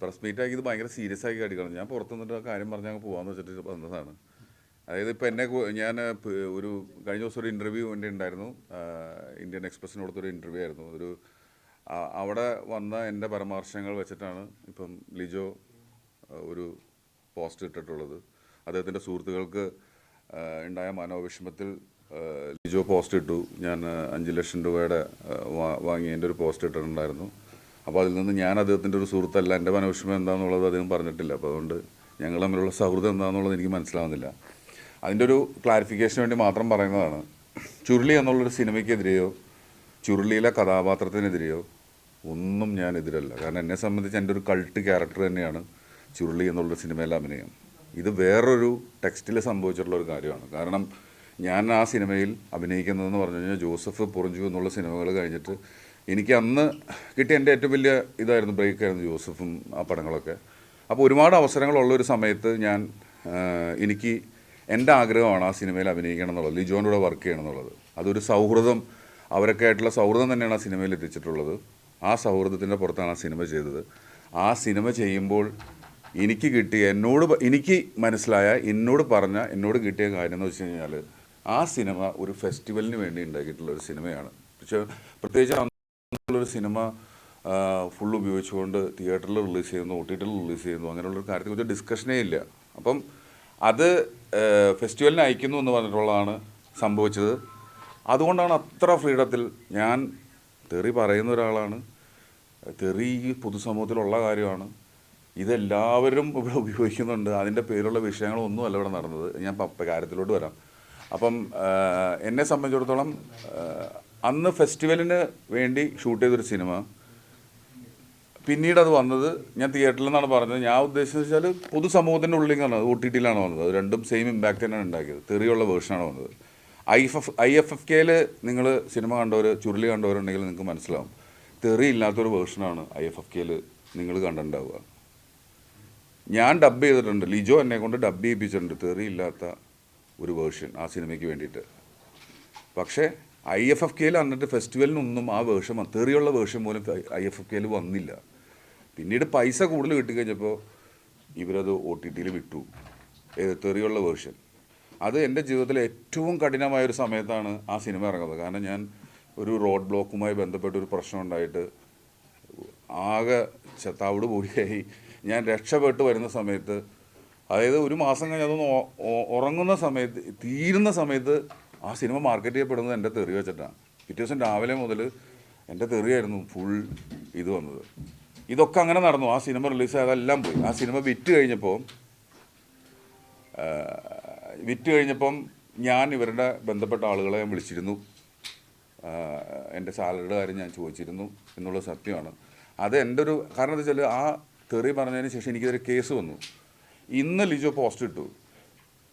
Press meet ആക്കി ഇത് ഭയങ്കര സീരിയസ് ആക്കി കടിക്കണം ഞാൻ പുറത്തു നിന്നിട്ട് കാര്യം പറഞ്ഞ് അങ്ങ് പോകാമെന്ന് വെച്ചിട്ട് വന്നതാണ്. അതായത് ഇപ്പോൾ എന്നെ ഞാൻ ഒരു കഴിഞ്ഞ ദിവസം ഒരു ഇന്റർവ്യൂ എന്റെ ഉണ്ടായിരുന്നു. ഇന്ത്യൻ എക്സ്പ്രസ്സിന് കൊടുത്തൊരു ഇന്റർവ്യൂ ആയിരുന്നു. ഒരു അവിടെ വന്ന എന്റെ പരാമർശങ്ങൾ വെച്ചിട്ടാണ് ഇപ്പം ലിജോ ഒരു പോസ്റ്റ് ഇട്ടിട്ടുള്ളത്. അദ്ദേഹത്തിന്റെ സുഹൃത്തുക്കൾക്ക് ഉണ്ടായ മനോവിഷമത്തിൽ ലിജോ പോസ്റ്റ് ഇട്ടു. ഞാൻ അഞ്ച് ലക്ഷം രൂപയുടെ വാങ്ങി എന്റെ ഒരു പോസ്റ്റ് ഇട്ടിട്ടുണ്ടായിരുന്നു. അപ്പോൾ അതിൽ നിന്ന് ഞാൻ അദ്ദേഹത്തിന്റെ ഒരു സുഹൃത്തല്ല. എന്റെ മനോവിഷമം എന്താണെന്നുള്ളത് അദ്ദേഹം പറഞ്ഞിട്ടില്ല. അപ്പോൾ അതുകൊണ്ട് ഞങ്ങൾ തമ്മിലുള്ള സൗഹൃദം എന്താണെന്നുള്ളത് എനിക്ക് മനസ്സിലാവുന്നില്ല. അതിന്റെ ഒരു ക്ലാരിഫിക്കേഷൻ വേണ്ടി മാത്രം പറയുന്നതാണ്. ചുരുളി എന്നുള്ളൊരു സിനിമയ്ക്കെതിരെയോ ചുരുളിയിലെ കഥാപാത്രത്തിനെതിരെയോ ഒന്നും ഞാൻ എതിരല്ല. കാരണം എന്നെ സംബന്ധിച്ച് എന്റെ ഒരു കൾട്ട് ക്യാരക്ടർ തന്നെയാണ് ചുരുളി എന്നുള്ളൊരു സിനിമയിലെ അഭിനയം. ഇത് വേറൊരു ടെക്സ്റ്റിൽ സംഭവിച്ചിട്ടുള്ള ഒരു കാര്യമാണ്. കാരണം ഞാൻ ആ സിനിമയിൽ അഭിനയിക്കുന്നതെന്ന് പറഞ്ഞു കഴിഞ്ഞാൽ ജോസഫ് പൊറിഞ്ചു എന്നുള്ള സിനിമകൾ കഴിഞ്ഞിട്ട് എനിക്ക് അന്ന് കിട്ടിയ എന്റെ ഏറ്റവും വലിയ ഇതായിരുന്നു ബ്രേക്കായിരുന്നു ജോസഫും ആ പടങ്ങളൊക്കെ. അപ്പോൾ ഒരുപാട് അവസരങ്ങളുള്ളൊരു സമയത്ത് ഞാൻ എനിക്ക് എന്റെ ആഗ്രഹമാണ് ആ സിനിമയിൽ അഭിനയിക്കണം എന്നുള്ളത് ലിജോന്റെ വർക്ക് ചെയ്യണം എന്നുള്ളത്. അതൊരു സൗഹൃദം അവരൊക്കെ ആയിട്ടുള്ള സൗഹൃദം തന്നെയാണ് ആ സിനിമയിൽ എത്തിച്ചിട്ടുള്ളത്. ആ സൗഹൃദത്തിന്റെ പുറത്താണ് ആ സിനിമ ചെയ്തത്. ആ സിനിമ ചെയ്യുമ്പോൾ എനിക്ക് കിട്ടിയ എന്നോട് എനിക്ക് മനസ്സിലായ എന്നോട് പറഞ്ഞ എന്നോട് കിട്ടിയ കാര്യം എന്ന് വെച്ച് കഴിഞ്ഞാൽ ആ സിനിമ ഒരു ഫെസ്റ്റിവലിന് വേണ്ടി ഉണ്ടാക്കിയിട്ടുള്ള ഒരു സിനിമയാണ്. പക്ഷേ പ്രത്യേകിച്ച് അന്നുള്ളൊരു സിനിമ ഫുൾ ഉപയോഗിച്ചുകൊണ്ട് തിയേറ്ററിൽ റിലീസ് ചെയ്യുന്നു ഒ ടി ടിയിൽ റിലീസ് ചെയ്യുന്നു അങ്ങനെയുള്ള ഒരു കാര്യത്തെക്കുറിച്ച് ഡിസ്കഷനേ ഇല്ല. അപ്പം അത് ഫെസ്റ്റിവലിന് അയക്കുന്നു എന്ന് പറഞ്ഞിട്ടുള്ളതാണ് സംഭവിച്ചത്. അതുകൊണ്ടാണ് അത്ര ഫ്രീഡത്തിൽ ഞാൻ തെറി പറയുന്ന ഒരാളാണ്. തെറി ഈ പൊതുസമൂഹത്തിലുള്ള കാര്യമാണ്. ഇതെല്ലാവരും ഇവിടെ ഉപയോഗിക്കുന്നുണ്ട്. അതിന്റെ പേരുള്ള വിഷയങ്ങളൊന്നും അല്ല ഇവിടെ നടന്നത്. ഞാൻ കാര്യത്തിലോട്ട് വരാം. അപ്പം എന്നെ സംബന്ധിച്ചിടത്തോളം അന്ന് ഫെസ്റ്റിവലിന് വേണ്ടി ഷൂട്ട് ചെയ്തൊരു സിനിമ. പിന്നീട് അത് വന്നത് ഞാൻ തിയേറ്ററിൽ നിന്നാണ് പറഞ്ഞത്. ഞാൻ ഉദ്ദേശിച്ചത് വെച്ചാൽ പൊതുസമൂഹത്തിന്റെ ഉള്ളിൽ നിന്നാണ് ഒ ടി ടിയിലാണ് വന്നത്. രണ്ടും സെയിം ഇമ്പാക്റ്റ് തന്നെയാണ് ഉണ്ടാക്കിയത്. തെറിയുള്ള വേർഷനാണ് വന്നത്. I F I F F കെയിൽ നിങ്ങൾ സിനിമ കണ്ടവർ ചുരുളി കണ്ടവരുണ്ടെങ്കിൽ നിങ്ങൾക്ക് മനസ്സിലാവും. തെറി ഇല്ലാത്തൊരു വേർഷനാണ് ഐ എഫ് എഫ് കെയിൽ നിങ്ങൾ കണ്ടിട്ടുണ്ടാവുക. ഞാൻ ഡബ് ചെയ്തിട്ടുണ്ട്. ലിജോ എന്നെ കൊണ്ട് ഡബ് ചെയ്യിപ്പിച്ചിട്ടുണ്ട്. തെറി ഇല്ലാത്ത ഒരു വേർഷൻ ആ സിനിമയ്ക്ക് വേണ്ടിയിട്ട്. പക്ഷേ ഐ എഫ് എഫ് കെയിൽ എന്നിട്ട് ഫെസ്റ്റിവലിനൊന്നും ആ വേർഷൻ തെറിയുള്ള വേർഷൻ പോലും ഐ എഫ് എഫ് കെയിൽ വന്നില്ല. പിന്നീട് പൈസ കൂടുതൽ കിട്ടിക്കഴിഞ്ഞപ്പോൾ ഇവരത് ഒ ടി ടിയിൽ വിട്ടു. തെറിയുള്ള വേർഷൻ. അത് എന്റെ ജീവിതത്തിലെ ഏറ്റവും കഠിനമായ ഒരു സമയത്താണ് ആ സിനിമ ഇറങ്ങുന്നത്. കാരണം ഞാൻ ഒരു റോഡ് ബ്ലോക്കുമായി ബന്ധപ്പെട്ട ഒരു പ്രശ്നം ഉണ്ടായിട്ട് ആകെ ചത്താവിട് പോയി ഞാൻ രക്ഷപ്പെട്ട് വരുന്ന സമയത്ത് അതായത് ഒരു മാസം കഴിഞ്ഞ് അതൊന്ന് ഉറങ്ങുന്ന സമയത്ത് തീരുന്ന സമയത്ത് ആ സിനിമ മാർക്കറ്റ് ചെയ്യപ്പെടുന്നത് എന്റെ തെറി വെച്ചിട്ടാണ്. പിറ്റേ ദിവസം രാവിലെ മുതൽ എന്റെ തെറിയായിരുന്നു ഫുൾ ഇത് വന്നത്. ഇതൊക്കെ അങ്ങനെ നടന്നു. ആ സിനിമ റിലീസ് അതെല്ലാം പോയി. ആ സിനിമ വിറ്റ് കഴിഞ്ഞപ്പോൾ വിറ്റ് കഴിഞ്ഞപ്പം ഞാൻ ഇവരുടെ ബന്ധപ്പെട്ട ആളുകളെ ഞാൻ വിളിച്ചിരുന്നു. എന്റെ സാലറിയുടെ കാര്യം ഞാൻ ചോദിച്ചിരുന്നു എന്നുള്ളത് സത്യമാണ്. അത് എന്റെ ഒരു കാരണം എന്താ വെച്ചാൽ ആ തെറി പറഞ്ഞതിന് ശേഷം എനിക്കിതൊരു കേസ് വന്നു. ഇന്ന് ലിജോ പോസ്റ്റ് ഇട്ടു.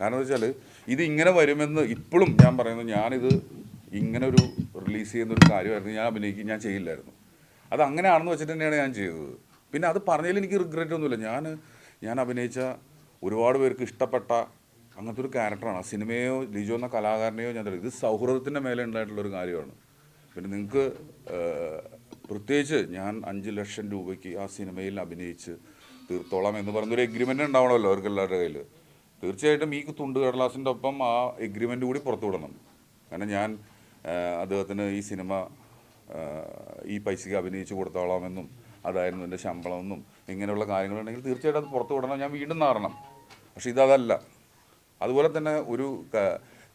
കാരണം വെച്ചാൽ ഇത് ഇങ്ങനെ വരുമെന്ന് ഇപ്പോഴും ഞാൻ പറയുന്നത് ഞാനിത് ഇങ്ങനെ ഒരു റിലീസ് ചെയ്യുന്ന ഒരു കാര്യമായിരുന്നു. ഞാൻ അഭിനയിക്കും ഞാൻ ചെയ്യില്ലായിരുന്നു. അത് അങ്ങനെയാണെന്ന് വെച്ചിട്ട് തന്നെയാണ് ഞാൻ ചെയ്തത്. പിന്നെ അത് പറഞ്ഞതിൽ എനിക്ക് റിഗ്രറ്റ് ഒന്നുമില്ല. ഞാൻ ഞാൻ അഭിനയിച്ച ഒരുപാട് പേർക്ക് ഇഷ്ടപ്പെട്ട അങ്ങനത്തെ ഒരു ക്യാരക്ടറാണ് ആ സിനിമയോ ലിജോ എന്ന കലാകാരനെയോ ഞാൻ. ഇത് സൗഹൃദത്തിന്റെ മേലെ ഉണ്ടായിട്ടുള്ളൊരു കാര്യമാണ്. പിന്നെ നിങ്ങൾക്ക് പ്രത്യേകിച്ച് ഞാൻ അഞ്ച് ലക്ഷം രൂപയ്ക്ക് ആ സിനിമയിൽ അഭിനയിച്ച് തീർത്തോളാം എന്ന് പറയുന്നൊരു എഗ്രിമെന്റ് ഉണ്ടാവണമല്ലോ അവർക്ക് എല്ലാവരുടെ കയ്യിൽ തീർച്ചയായിട്ടും ഈ തുണ്ട് കടലാസിന്റെ ഒപ്പം ആ എഗ്രിമെന്റ് കൂടി പുറത്തു വിടണം. കാരണം ഞാൻ അദ്ദേഹത്തിന് ഈ സിനിമ ഈ പൈസയ്ക്ക് അഭിനയിച്ചു കൊടുത്തോളാമെന്നും അതായിരുന്നു എന്റെ ശമ്പളമെന്നും ഇങ്ങനെയുള്ള കാര്യങ്ങളുണ്ടെങ്കിൽ തീർച്ചയായിട്ടും അത് പുറത്തു വിടണം. ഞാൻ വീണ്ടും നാറണം. പക്ഷേ ഇതതല്ല. അതുപോലെ തന്നെ ഒരു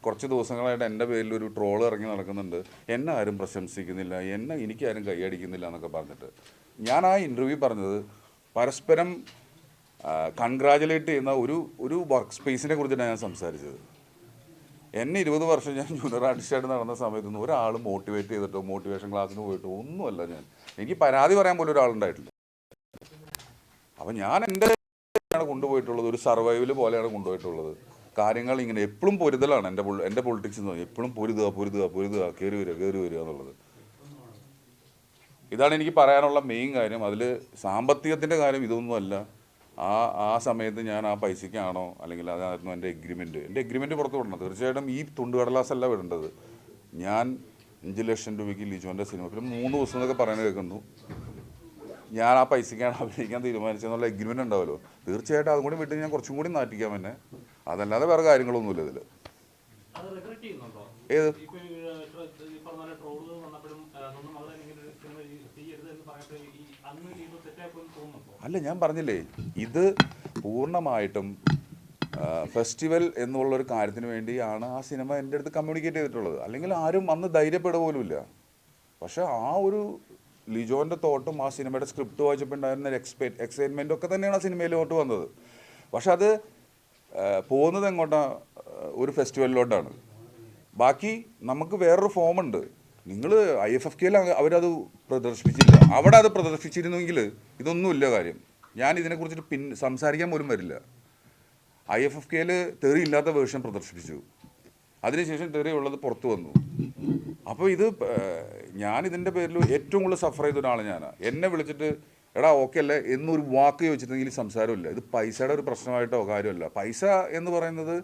കുറച്ച് ദിവസങ്ങളായിട്ട് എന്റെ പേരിൽ ഒരു ട്രോൾ ഇറങ്ങി നടക്കുന്നുണ്ട്. എന്നെ ആരും പ്രശംസിക്കുന്നില്ല. എന്നെ എനിക്കാരും കൈയടിക്കുന്നില്ല എന്നൊക്കെ പറഞ്ഞിട്ട്. ഞാൻ ആ ഇന്റർവ്യൂ പറഞ്ഞത് പരസ്പരം കൺഗ്രാജുലേറ്റ് ചെയ്യുന്ന ഒരു ഒരു വർക്ക് സ്പേസിനെ കുറിച്ചിട്ടാണ് ഞാൻ സംസാരിച്ചത്. എന്നെ ഇരുപത് വർഷം ഞാൻ ജൂനിയർ ആർട്ടിസ്റ്റായിട്ട് നടന്ന സമയത്തൊന്നും ഒരാൾ മോട്ടിവേറ്റ് ചെയ്തിട്ടോ മോട്ടിവേഷൻ ക്ലാസ്സിന് പോയിട്ടോ ഒന്നുമല്ല ഞാൻ. എനിക്ക് പരാതി പറയാൻ പോലും ഒരാളുണ്ടായിട്ടില്ല. അപ്പം ഞാൻ എന്റെ ആണ് കൊണ്ടുപോയിട്ടുള്ളത് ഒരു സർവൈവൽ പോലെയാണ് കൊണ്ടുപോയിട്ടുള്ളത്. കാര്യങ്ങൾ ഇങ്ങനെ എപ്പോഴും പൊരുതലാണ് എന്റെ എന്റെ പൊളിറ്റിക്സ് എന്ന് പറഞ്ഞാൽ. എപ്പോഴും പൊരുതുക പൊരുതുക പൊരുതുക കയറി വരിക കയറി വരിക എന്നുള്ളത്. ഇതാണ് എനിക്ക് പറയാനുള്ള മെയിൻ കാര്യം. അതിൽ സാമ്പത്തികത്തിന്റെ കാര്യം ഇതൊന്നുമല്ല. ആ ആ സമയത്ത് ഞാൻ ആ പൈസയ്ക്കാണോ അല്ലെങ്കിൽ അതായിരുന്നു എന്റെ എഗ്രിമെന്റ് എന്റെ എഗ്രിമെന്റ് പുറത്ത് വിടണം. തീർച്ചയായിട്ടും ഈ തുണ്ടുകടലാസല്ല വിടേണ്ടത്. ഞാൻ അഞ്ച് ലക്ഷം രൂപയ്ക്ക് ലിജോന്റെ സിനിമ പിന്നെ മൂന്ന് ദിവസം എന്നൊക്കെ പറയുന്നത് കേൾക്കുന്നു. ഞാൻ ആ പൈസയ്ക്കാണ് അഭിനയിക്കാൻ തീരുമാനിച്ചെന്നുള്ള എഗ്രിമെന്റ് ഉണ്ടാവുമല്ലോ തീർച്ചയായിട്ടും അതും കൂടി വിട്ട് ഞാൻ കുറച്ചും കൂടി നാട്ടിക്കാം എന്നെ. അതല്ലാതെ വേറെ കാര്യങ്ങളൊന്നുമില്ല ഇതിൽ ഏത് ഇപ്പൊ ഈ, ഏഹ്, ട്ര- ഈ പറഞ്ഞ പോലെ ട്രോളുകൾ വന്നപ്പോഴും ഏഹ്, സ്വന്തം മകളെ ഇങ്ങനെ ഒരു സിനിമ ചെയ്- ചെയ്യരുത് എന്ന് പറഞ്ഞപ്പോൾ ഈ അന്ന് ചെയ്തത് തെറ്റായിപ്പോയെന്ന് തോന്നുന്നുണ്ടോ അല്ല ഞാൻ പറഞ്ഞില്ലേ ഇത് പൂർണമായിട്ടും ഫെസ്റ്റിവൽ എന്നുള്ളൊരു കാര്യത്തിന് വേണ്ടിയാണ് ആ സിനിമ എന്റെ അടുത്ത് കമ്മ്യൂണിക്കേറ്റ് ചെയ്തിട്ടുള്ളത്. അല്ലെങ്കിൽ ആരും അന്ന് ധൈര്യപ്പെടുക പോലുമില്ല പക്ഷേ ആ ഒരു ലിജോന്റെ തോട്ടും ആ സിനിമയുടെ സ്ക്രിപ്റ്റ് വായിച്ചപ്പോൾ ഉണ്ടായിരുന്ന ഒരു എക്സ്പെ എക്സൈറ്റ്മെന്റ് ഒക്കെ തന്നെയാണ് ആ സിനിമയിലോട്ട് വന്നത്. പക്ഷെ അത് പോകുന്നത് എങ്ങോട്ടാണ് ഒരു ഫെസ്റ്റിവലിലോട്ടാണ് ബാക്കി നമുക്ക് വേറൊരു ഫോമുണ്ട് നിങ്ങൾ ഐ എഫ് എഫ് കെയിൽ അവരത് പ്രദർശിപ്പിച്ചില്ല. അവിടെ അത് പ്രദർശിപ്പിച്ചിരുന്നെങ്കിൽ ഇതൊന്നുമില്ല കാര്യം. ഞാൻ ഇതിനെക്കുറിച്ചിട്ട് പിൻ സംസാരിക്കാൻ പോലും വരില്ല. ഐ എഫ് എഫ് കെയിൽ തെറി ഇല്ലാത്ത വേർഷൻ പ്രദർശിപ്പിച്ചു. അതിനുശേഷം തെറി ഉള്ളത് പുറത്തു വന്നു. അപ്പോൾ ഇത് ഞാൻ ഇതിന്റെ പേരിൽ ഏറ്റവും കൂടുതൽ സഫർ ചെയ്ത ഒരാൾ ഞാനാണ് എന്നെ വിളിച്ചിട്ട് എടാ ഓക്കെ അല്ലേ? എന്നൊരു വാക്ക് ചോദിച്ചിട്ടുണ്ടെങ്കിൽ സംസാരമില്ല. ഇത് പൈസയുടെ ഒരു പ്രശ്നമായിട്ടോ കാര്യമല്ല. പൈസ എന്ന് പറയുന്നത്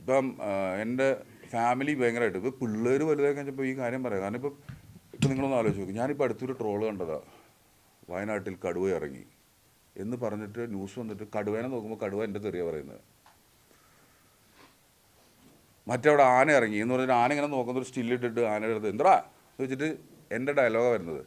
ഇപ്പം എന്റെ ഫാമിലി ഭയങ്കരമായിട്ട് ഇപ്പോൾ പിള്ളേർ വലുതായി കഴിഞ്ഞപ്പോൾ ഈ കാര്യം പറയാം. കാരണം ഇപ്പം ഇപ്പം നിങ്ങളൊന്ന് ആലോചിച്ച് നോക്കും. ഞാനിപ്പോൾ അടുത്തൊരു ട്രോൾ കണ്ടതാ. വയനാട്ടിൽ കടുവ ഇറങ്ങി. എന്ന് പറഞ്ഞിട്ട് ന്യൂസ് വന്നിട്ട് കടുവേനെ നോക്കുമ്പോൾ കടുവ എന്റെ തെറിയ പറയുന്നത്. മറ്റവിടെ ആന ഇറങ്ങി. എന്ന് പറഞ്ഞിട്ട് ആന ഇങ്ങനെ നോക്കുന്ന ഒരു സ്റ്റില്ലിട്ടിട്ട് ആനയുടെ അടുത്ത് എന്താ? വെച്ചിട്ട് എന്റെ ഡയലോഗാണ് വരുന്നത്.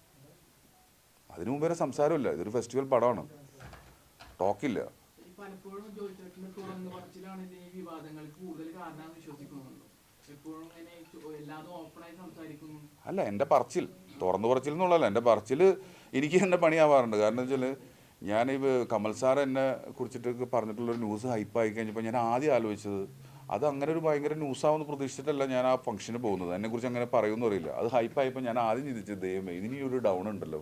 അതിനു മുമ്പ് വരെ സംസാരമില്ല. ഇതൊരു ഫെസ്റ്റിവൽ പടമാണ്. ടോക്കില്ല അല്ല എന്റെ പറച്ചിൽ തുറന്നു പറച്ചിൽ എന്നുള്ളതല്ല. എന്റെ പറച്ചിൽ എനിക്ക് തന്നെ പണിയാവാറുണ്ട്. കാരണം വെച്ചാൽ ഞാൻ ഈ കമൽ സാർ എന്നെ കുറിച്ചിട്ട് പറഞ്ഞിട്ടുള്ളൊരു ന്യൂസ് ഹൈപ്പായി കഴിഞ്ഞപ്പോൾ ഞാൻ ആദ്യം ആലോചിച്ചത് അത് അങ്ങനെ ഒരു ഭയങ്കര ന്യൂസാവെന്ന് പ്രതീക്ഷിച്ചിട്ടല്ല ഞാൻ ആ ഫംഗ്ഷന് പോകുന്നത്. എന്നെക്കുറിച്ച് അങ്ങനെ പറയുമെന്ന് അറിയില്ല. അത് ഹൈപ്പായപ്പോൾ ഞാൻ ആദ്യം ചിന്തിച്ചത് ദൈവമേ ഇതിനി ഒരു ഡൗൺ ഉണ്ടല്ലോ.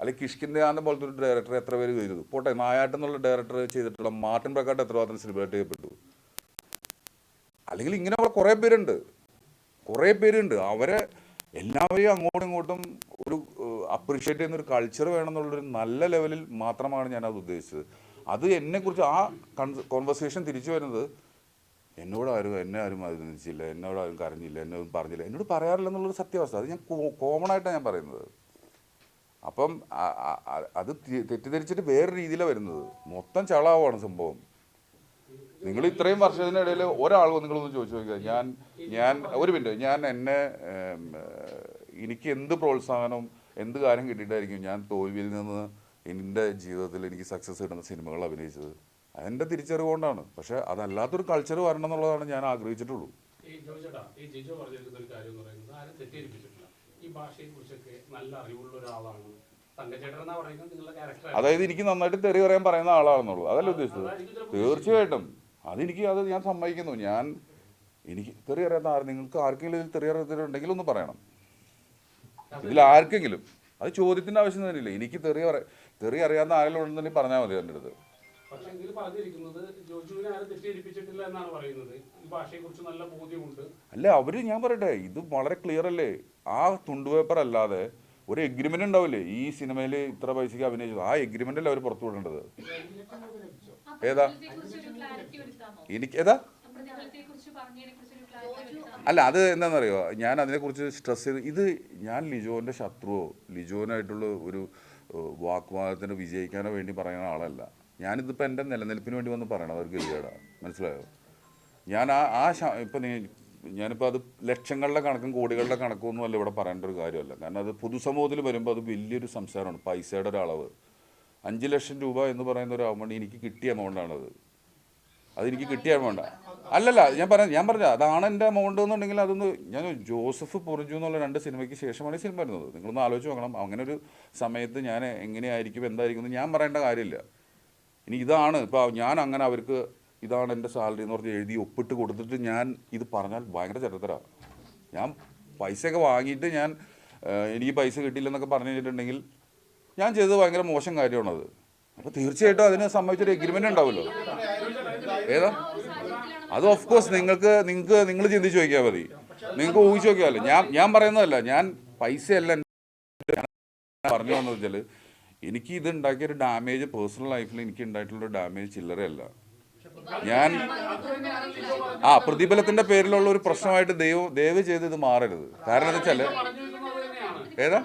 അല്ലെങ്കിൽ കിഷ്കിന്ദയാന്റെ പോലത്തെ ഒരു ഡയറക്ടർ എത്ര പേര് ചെയ്തു? പോട്ടെ നായാട്ട് എന്നുള്ള ഡയറക്ടർ ചെയ്തിട്ടുള്ള മാർട്ടിൻ പ്രക്കാട്ട് എത്രമാത്രം സെലിബ്രേറ്റ് ചെയ്യപ്പെട്ടു? അല്ലെങ്കിൽ ഇങ്ങനെ അവിടെ കുറേ പേരുണ്ട്. കുറേ പേരുണ്ട്. അവരെ എല്ലാവരെയും അങ്ങോട്ടും ഇങ്ങോട്ടും ഒരു അപ്രീഷിയേറ്റ് ചെയ്യുന്ന ഒരു കൾച്ചർ വേണമെന്നുള്ളൊരു നല്ല ലെവലിൽ മാത്രമാണ് ഞാനത് ഉദ്ദേശിച്ചത്. അത് എന്നെക്കുറിച്ച് ആ കോൺവെർസേഷൻ തിരിച്ചു വരുന്നത് എന്നോട് ആരും എന്നെ ആരും അതിനിച്ചില്ല എന്നോട് ആരും കരഞ്ഞില്ല എന്നോട് പറഞ്ഞില്ല എന്നോട് പറയാറില്ല എന്നുള്ളൊരു സത്യാവസ്ഥ. അത് ഞാൻ കോമൺ ആയിട്ടാണ് ഞാൻ പറയുന്നത്. അപ്പം അത് തെറ്റിദ്ധരിച്ചിട്ട് വേറെ രീതിയിലാണ് വരുന്നത്. മൊത്തം ചളാവാണ് സംഭവം. നിങ്ങൾ ഇത്രയും വർഷത്തിനിടയിൽ ഒരാൾ നിങ്ങളൊന്ന് ചോദിച്ചു നോക്കുക ഞാൻ ഞാൻ ഒരു മിനിറ്റ്. ഞാൻ എന്നെ എനിക്ക് എന്ത് പ്രോത്സാഹനം എന്ത് കാര്യം കിട്ടിയിട്ടായിരിക്കും ഞാൻ തോൽവിയിൽ നിന്ന് എന്റെ ജീവിതത്തിൽ എനിക്ക് സക്സസ് കിട്ടുന്ന സിനിമകൾ അഭിനയിച്ചത്? അതെന്റെ തിരിച്ചറിവുകൊണ്ടാണ് പക്ഷേ അതല്ലാത്തൊരു കൾച്ചർ വരണം എന്നുള്ളതാണ് ഞാൻ ആഗ്രഹിച്ചിട്ടുള്ളൂ. ഈ ജിജോ ഒരു കാര്യം പറയുന്നത് ഈ ഭാഷയെക്കുറിച്ചൊക്കെ നല്ല അറിവുള്ള ഒരാളാണ്. അതായത് എനിക്ക് നന്നായിട്ട് തെറി പറയാൻ പറയുന്ന ആളാണെന്നുള്ളൂ. അതല്ല ഉദ്ദേശിച്ചത്. തീർച്ചയായിട്ടും. അതെനിക്ക് അത് ഞാൻ സമ്മതിക്കുന്നു. ഞാൻ എനിക്ക് തെറി അറിയാത്ത ആര് നിങ്ങൾക്ക് ആർക്കെങ്കിലും ഇതിൽ തെറി അറിയത്തിലുണ്ടെങ്കിൽ ഒന്ന് പറയണം. ഇതിൽ ആർക്കെങ്കിലും. അത് ചോദ്യത്തിന്റെ ആവശ്യം തന്നെയില്ല. എനിക്ക് തെറി പറ തെറി അറിയാവുന്ന ആരെങ്കിലും ഉണ്ടെന്നുണ്ടെങ്കിൽ പറഞ്ഞാൽ മതി എന്റെ അടുത്ത്. പക്ഷെ ഇതിൽ പറഞ്ഞിരിക്കുന്നത് ജോജുവിനെ ആരും തെറ്റിദ്ധരിപ്പിച്ചിട്ടില്ല എന്നാണ് പറയുന്നത്. അല്ല അവർ ഞാൻ പറയട്ടെ ഇത് വളരെ ക്ലിയർ അല്ലേ? ആ തുണ്ട് പേപ്പർ അല്ലാതെ ഒരു എഗ്രിമെന്റ് ഉണ്ടാവില്ലേ? ഈ സിനിമയിൽ ഇത്ര പൈസക്ക് അഭിനയിച്ചു ആ എഗ്രിമെന്റ് അല്ലേ അവർ പുറത്തു വിടേണ്ടത്? ഏതാ? എനിക്ക് ഏതാ? അല്ല അത് എന്താണെന്നറിയോ ഞാൻ അതിനെക്കുറിച്ച് സ്ട്രെസ് ചെയ്ത് ഇത് ഞാൻ ലിജോന്റെ ശത്രുവോ ലിജോനായിട്ടുള്ള ഒരു വാക്വാദത്തിന് വാഗ്വാദത്തിന് വിജയിക്കാനോ വേണ്ടി പറയുന്ന ആളല്ല. ഞാനിതിപ്പോൾ എന്റെ നിലനിൽപ്പിന് വേണ്ടി വന്ന് പറയണത് അവർക്ക് ഗതികേടാ. മനസ്സിലായോ? ഞാൻ ആ ആ ഇപ്പം ഞാനിപ്പോൾ അത് ലക്ഷങ്ങളുടെ കണക്കും കോടികളുടെ കണക്കും ഒന്നും അല്ല ഇവിടെ പറയേണ്ട ഒരു കാര്യമല്ല. കാരണം അത് പൊതുസമൂഹത്തിൽ വരുമ്പോൾ അത് വലിയൊരു സംസാരമാണ് പൈസയുടെ ഒരു അളവ് അഞ്ച് ലക്ഷം രൂപ എന്ന് പറയുന്ന ഒരു എമൗണ്ട് എനിക്ക് കിട്ടിയ എമൗണ്ടാണത് അതെനിക്ക് കിട്ടിയ എമൗണ്ട് അല്ലല്ല ഞാൻ പറഞ്ഞ ഞാൻ പറഞ്ഞ അതാണ് എന്റെ എമൗണ്ട് എന്നുണ്ടെങ്കിൽ അതൊന്ന് ഞാൻ ജോസഫ് പൊറിഞ്ചു എന്നുള്ള രണ്ട് സിനിമയ്ക്ക് ശേഷമാണ് ഈ സിനിമ വരുന്നത്. നിങ്ങളൊന്ന് ആലോചിച്ച് നോക്കണം. അങ്ങനെ ഒരു സമയത്ത് ഞാൻ എങ്ങനെയായിരിക്കും എന്തായിരിക്കും എന്ന് ഞാൻ പറയേണ്ട കാര്യമില്ല. ഇനി ഇതാണ് ഇപ്പോൾ ഞാൻ അങ്ങനെ അവർക്ക് ഇതാണ് എന്റെ സാലറി എന്ന് പറഞ്ഞ് എഴുതി ഒപ്പിട്ട് കൊടുത്തിട്ട് ഞാൻ ഇത് പറഞ്ഞാൽ ഭയങ്കര ചരിത്രമാണ്. ഞാൻ പൈസയൊക്കെ വാങ്ങിയിട്ട് ഞാൻ എനിക്ക് പൈസ കിട്ടിയില്ലെന്നൊക്കെ പറഞ്ഞു കഴിഞ്ഞിട്ടുണ്ടെങ്കിൽ ഞാൻ ചെയ്തത് ഭയങ്കര മോശം കാര്യമാണത് അപ്പോൾ തീർച്ചയായിട്ടും അതിന് സംബന്ധിച്ചൊരു എഗ്രിമെന്റ് ഉണ്ടാവുമല്ലോ. ഏതാ? അത് ഓഫ് കോഴ്സ് നിങ്ങൾക്ക് നിങ്ങൾക്ക് നിങ്ങൾ ചിന്തിച്ച് നോക്കിയാൽ മതി. നിങ്ങൾക്ക് ഊഹിച്ച് നോക്കിയാലോ ഞാൻ ഞാൻ പറയുന്നതല്ല ഞാൻ പൈസയല്ല പറഞ്ഞു വന്നത് വെച്ചാൽ എനിക്ക് ഇത് ഉണ്ടാക്കിയ ഒരു ഡാമേജ് പേഴ്സണൽ ലൈഫിൽ എനിക്ക് ഉണ്ടായിട്ടുള്ള ഡാമേജ് ചില്ലറയല്ല. ഞാൻ ആ പ്രതിഫലത്തിന്റെ പേരിലുള്ള ഒരു പ്രശ്നമായിട്ട് ദൈവം ദയവ് ചെയ്ത് ഇത് മാറരുത്. കാരണം എന്താ വെച്ചാൽ ഏതാ?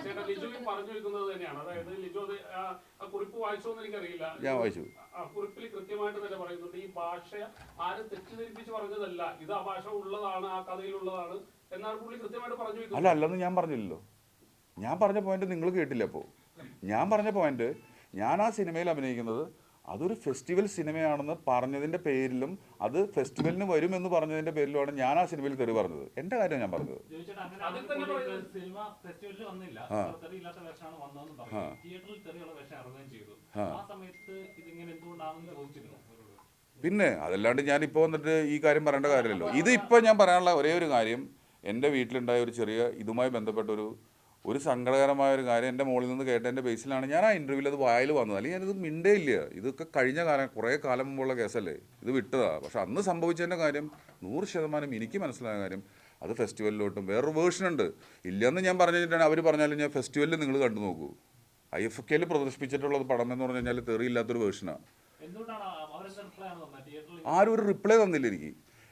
ഞാൻ വായിച്ചു. കൃത്യമായിട്ട് പറയുന്നുണ്ട് ഈ പറഞ്ഞതല്ല ഉള്ളതാണ് ആ കഥയിലുള്ളതാണ് കൃത്യമായിട്ട് പറഞ്ഞു അല്ല അല്ലെന്ന് ഞാൻ പറഞ്ഞില്ലല്ലോ. ഞാൻ പറഞ്ഞ പോയിന്റ് നിങ്ങൾ കേട്ടില്ല അപ്പോൾ ഞാൻ പറഞ്ഞ പോയിന്റ് ഞാൻ ആ സിനിമയിൽ അഭിനയിക്കുന്നത് അതൊരു ഫെസ്റ്റിവൽ സിനിമയാണെന്ന് പറഞ്ഞതിന്റെ പേരിലും അത് ഫെസ്റ്റിവലിന് വരുമെന്ന് പറഞ്ഞതിന്റെ പേരിലുമാണ് ഞാൻ ആ സിനിമയിൽ തെറി പറഞ്ഞത്. എന്റെ കാര്യം ഞാൻ പറഞ്ഞത്. പിന്നെ അതല്ലാണ്ട് ഞാനിപ്പോൾ വന്നിട്ട് ഈ കാര്യം പറയേണ്ട കാര്യമല്ലോ ഇത് ഇപ്പോൾ ഞാൻ പറയാനുള്ള ഒരേ ഒരു കാര്യം എന്റെ വീട്ടിലുണ്ടായ ഒരു ചെറിയ ഇതുമായി ബന്ധപ്പെട്ട ഒരു ഒരു സങ്കടകരമായ ഒരു കാര്യം എന്റെ മുകളിൽ നിന്ന് കേട്ടതിന്റെ ബേസിലാണ് ഞാൻ ആ ഇന്റർവ്യൂവിൽ അത് വായിൽ വന്നത്. അല്ലെങ്കിൽ ഞാനിത് മിണ്ടേ ഇല്ല ഇതൊക്കെ കഴിഞ്ഞ കാലം കുറേ കാലം മുമ്പുള്ള കേസല്ലേ? ഇത് വിട്ടതാ. പക്ഷെ അന്ന് സംഭവിച്ചതിന്റെ കാര്യം നൂറ് ശതമാനം എനിക്ക് മനസ്സിലായ കാര്യം അത് ഫെസ്റ്റിവലിലോട്ടും വേറൊരു വേർഷൻ ഉണ്ട്. ഇല്ലയെന്ന് ഞാൻ പറഞ്ഞിട്ടാണ് അവർ പറഞ്ഞാലും ഞാൻ ഫെസ്റ്റിവലിൽ നിങ്ങൾ കണ്ടു നോക്കൂ. ഐ എഫ് കെയിൽ പ്രദർശിപ്പിച്ചിട്ടുള്ളത് പടം എന്ന് പറഞ്ഞു കഴിഞ്ഞാൽ തെറിയില്ലാത്തൊരു വേർഷനാണ് ആരും ഒരു റിപ്ലൈ തന്നില്ല എനിക്ക്.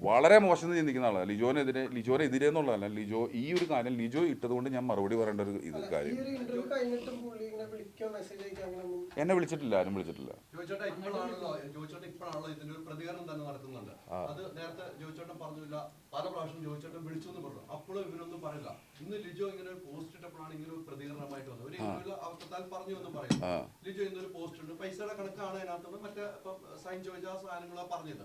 വളരെ മോശം എന്ന് ചിന്തിക്കുന്ന ആളാണ് ലിജോനെതിരെ ലിജോനെ എതിരെ എന്നുള്ളതല്ല. ലിജോ ഈ ഒരു കാര്യം ലിജോ ഇട്ടതുകൊണ്ട് ഞാൻ മറുപടി പറയേണ്ട ഒരു ഇത് ഈ കാര്യം. ഒരു ഇന്റർവ്യൂ കഴിഞ്ഞിട്ടും പുള്ളി വിളിക്കോ മെസ്സേജ് അയക്കോ അങ്ങനെയൊന്നും എന്നെ വിളിച്ചിട്ടില്ല ആരും വിളിച്ചിട്ടില്ല. ജോയിച്ചോട്ടെ ഇപ്പോഴാണല്ലോ ജോയിച്ചോട്ടെ ഇപ്പോഴാണല്ലോ ഇതിന്റെ ഒരു പ്രതികരണം തന്നെ നടക്കുന്നുണ്ട് അത് നേരത്തെ ജോയിച്ചോട്ടൻ പറഞ്ഞില്ല പല പ്രാവശ്യം ജോയിച്ചോട്ടൻ വിളിച്ചു എന്ന് പറഞ്ഞു. അപ്പോഴും ഇവരൊന്നും പറയില്ല. ഇന്ന് ലിജോ ഇങ്ങനെ ഒരു പോസ്റ്റ് ഇട്ടപ്പോഴാണ് ഇങ്ങനെ ഒരു പ്രതികരണമായിട്ട് വന്നത്. ഒരു ഇന്റർവ്യൂൽ അവസരത്താൽ പറഞ്ഞു എന്ന് പറയും. ലിജോ ഇന്നൊരു പോസ്റ്റ് ഉണ്ട് പൈസയുടെ കണക്കാണ് അതിനകത്തുള്ള മറ്റേ സൈൻ ചോദിച്ച സാധനങ്ങളാ പറഞ്ഞത്.